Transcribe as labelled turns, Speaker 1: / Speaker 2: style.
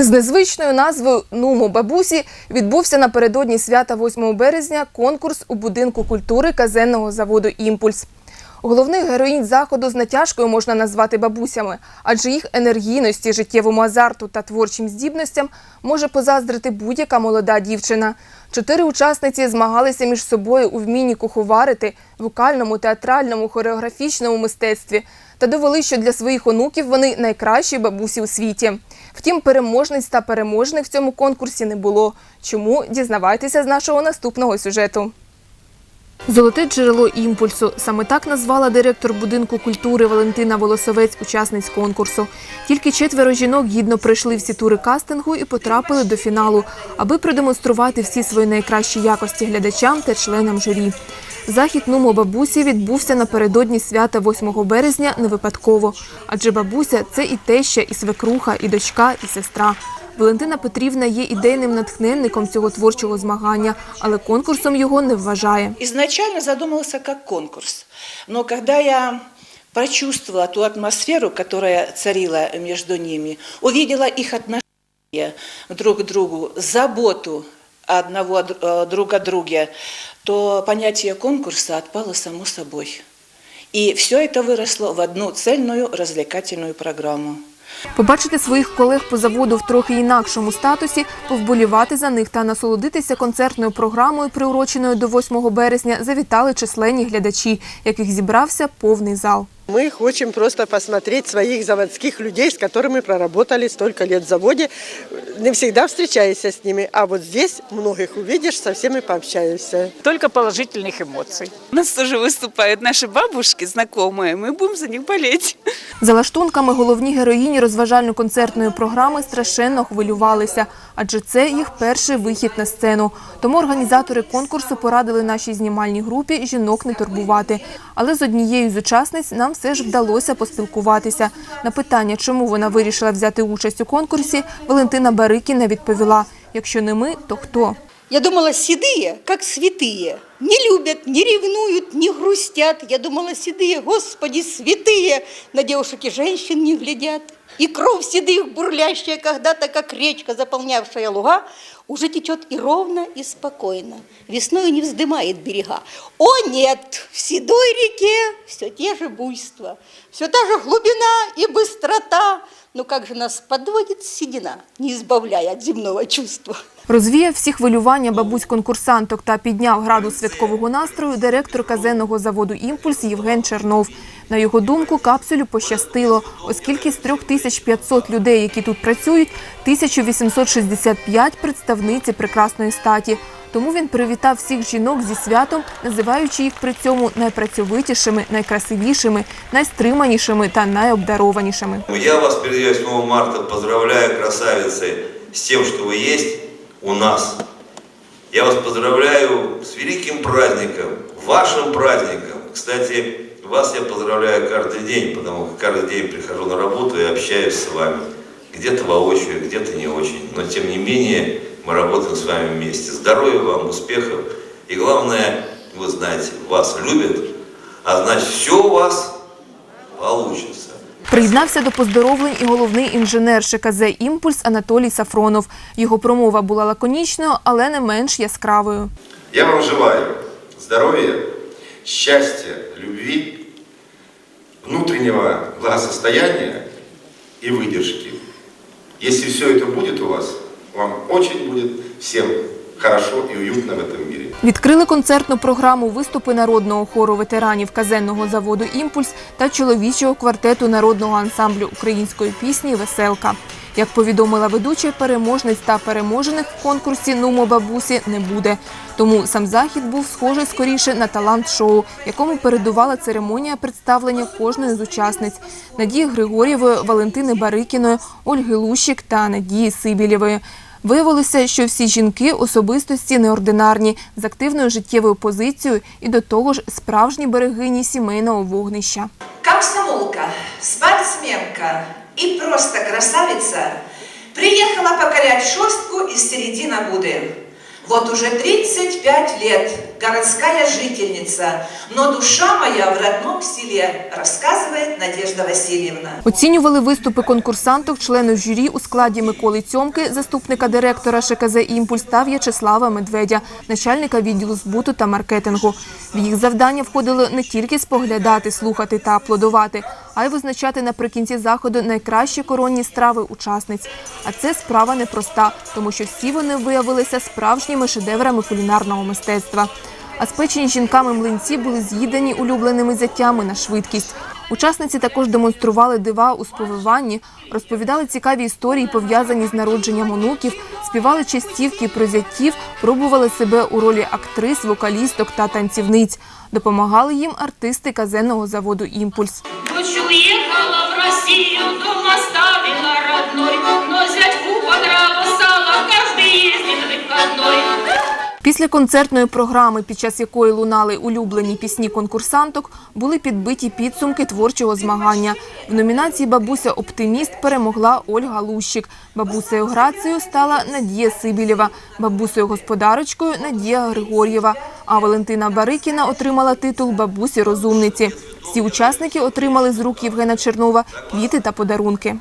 Speaker 1: З незвичною назвою Нумо бабусі відбувся напередодні свята 8 березня конкурс у будинку культури казенного заводу Імпульс. Головних героїнь заходу з натяжкою можна назвати бабусями, адже їх енергійності, життєвому азарту та творчим здібностям може позаздрити будь-яка молода дівчина. Чотири учасниці змагалися між собою у вмінні куховарити, вокальному, театральному, хореографічному мистецтві та довели, що для своїх онуків вони найкращі бабусі у світі. Втім, переможниць та переможних в цьому конкурсі не було. Чому дізнавайтеся з нашого наступного сюжету. Золоте джерело імпульсу саме так назвала директор будинку культури Валентина Волосовець учасниць конкурсу. Тільки четверо жінок гідно пройшли всі тури кастингу і потрапили до фіналу, аби продемонструвати всі свої найкращі якості глядачам та членам журі. Захід Нумо бабусі відбувся напередодні свята 8 березня не випадково, адже бабуся це і теща, і свекруха, і дочка, і сестра. Валентина Петрівна є ідейним натхненником цього творчого змагання, але конкурсом його не вважає.
Speaker 2: Изначально задумывался как конкурс, но когда я прочувствовала ту атмосферу, которая царила между ними, увидела их отношение друг к другу, заботу одного э, друг о друге, то понятие конкурса отпало само собой. И все это выросло в одну цельную развлекательную программу.
Speaker 1: Побачити своїх колег по заводу в трохи інакшому статусі, повболівати за них та насолодитися концертною програмою, приуроченою до 8 березня, завітали численні глядачі, яких зібрався повний зал.
Speaker 3: Мы хотим просто посмотреть своих заводских людей, с которыми проработали столько лет в заводе, не всегда встречаешься с ними, а вот здесь многих увидишь, со всеми пообщаешься.
Speaker 4: Только положительных эмоций.
Speaker 5: У нас тоже выступают наши бабушки знакомые, мы будем за них болеть.
Speaker 1: За лаштунками головні героїні розважально-концертної програми страшенно хвилювалися, адже це їх перший вихід на сцену. Тому організатори конкурсу порадили нашій знімальній групі жінок не турбувати. Але з однією з учасниць нам все ж вдалося поспілкуватися. На питання, чому вона вирішила взяти участь у конкурсі, Валентина Барикіна відповіла: якщо не ми, то хто?
Speaker 6: Я думала, седые, как святые, не любят, не ревнуют, не грустят. Я думала, седые, Господи, святые, на девушек и женщин не глядят. И кровь седых, бурлящая когда-то, как речка, заполнявшая луга, уже течет и ровно, и спокойно. Весною не вздымает берега. О нет, в седой реке все те же буйства, все та же глубина и быстрота. Но как же нас подводит седина, не избавляя от земного чувства.
Speaker 1: Розвіяв всі хвилювання бабусь-конкурсанток та підняв градус святкового настрою директор казенного заводу «Імпульс» Євген Чернов. На його думку, капсулю пощастило, оскільки з 3500 людей, які тут працюють, 1865 – представниці прекрасної статі. Тому він привітав всіх жінок зі святом, називаючи їх при цьому найпрацьовитішими, найкрасивішими, найстриманішими та найобдарованішими.
Speaker 7: Я вас перед 8 марта поздравляю, красавицы, с тем, что вы есть у нас. Я вас поздравляю с великим праздником, вашим праздником. Кстати, вас я поздравляю каждый день, потому что каждый день прихожу на работу и общаюсь с вами. Где-то воочию, где-то не очень. Но тем не менее, мы работаем с вами вместе. Здоровья вам, успехов. И главное, вы знаете, вас любят, а значит, все у вас получится.
Speaker 1: Приєднався до поздоровлень і головний інженер ШКЗ «Імпульс» Анатолій Сафронов. Його промова була лаконічною, але не менш яскравою.
Speaker 8: Я вам желаю здоровья, счастья, любви, внутреннего благосостояния и выдержки. Если все это будет у вас, вам очень будет всем хорошо и уютно в этом мире.
Speaker 1: Відкрили концертну програму виступи народного хору ветеранів казенного заводу «Імпульс» та чоловічого квартету народного ансамблю української пісні «Веселка». Як повідомила ведуча, переможниць та переможених в конкурсі «Нумо бабусі» не буде. Тому сам захід був схожий скоріше на талант-шоу, якому передувала церемонія представлення кожної з учасниць – Надії Григорєвої, Валентини Барикіної, Ольги Лущик та Надії Сибілєвої. Виявилося, що всі жінки особистості неординарні, з активною життєвою позицією і до того ж справжні берегині сімейного вогнища.
Speaker 9: Комсомолка, спортсменка и просто красавица приехала покорять шостку из середины Буды. Вот уже 35 лет городская жительница, но душа моя в родном селе, рассказывает Надежда Васильевна.
Speaker 1: Оцінювали виступи конкурсанток члени журі у складі Миколи Цьомки, заступника директора ШКЗ «Імпульс» та В'ячеслава Медведя, начальника відділу збуту та маркетингу. В їх завдання входило не тільки споглядати, слухати та аплодувати, а й визначати наприкінці заходу найкращі коронні страви учасниць. А це справа непроста, тому що всі вони виявилися справжніми шедеврами кулінарного мистецтва. А спечені жінками млинці були з'їдені улюбленими зятями на швидкість. Учасниці також демонстрували дива у сповиванні, розповідали цікаві історії, пов'язані з народженням онуків, співали частівки про зятів, пробували себе у ролі актрис, вокалісток та танцівниць. Допомагали їм артисти казенного заводу Імпульс.
Speaker 10: Дочь уехала в Россию, дом оставила родной, но зятьку по нраву сало каждый ездит.
Speaker 1: Після концертної програми, під час якої лунали улюблені пісні конкурсанток, були підбиті підсумки творчого змагання. В номінації Бабуся Оптиміст перемогла Ольга Лущик. Бабусею Грацією стала Надія Сибілєва, бабусею господарочкою Надія Григор'єва. А Валентина Барикіна отримала титул бабусі розумниці. Всі учасники отримали з рук Євгена Чернова квіти та подарунки.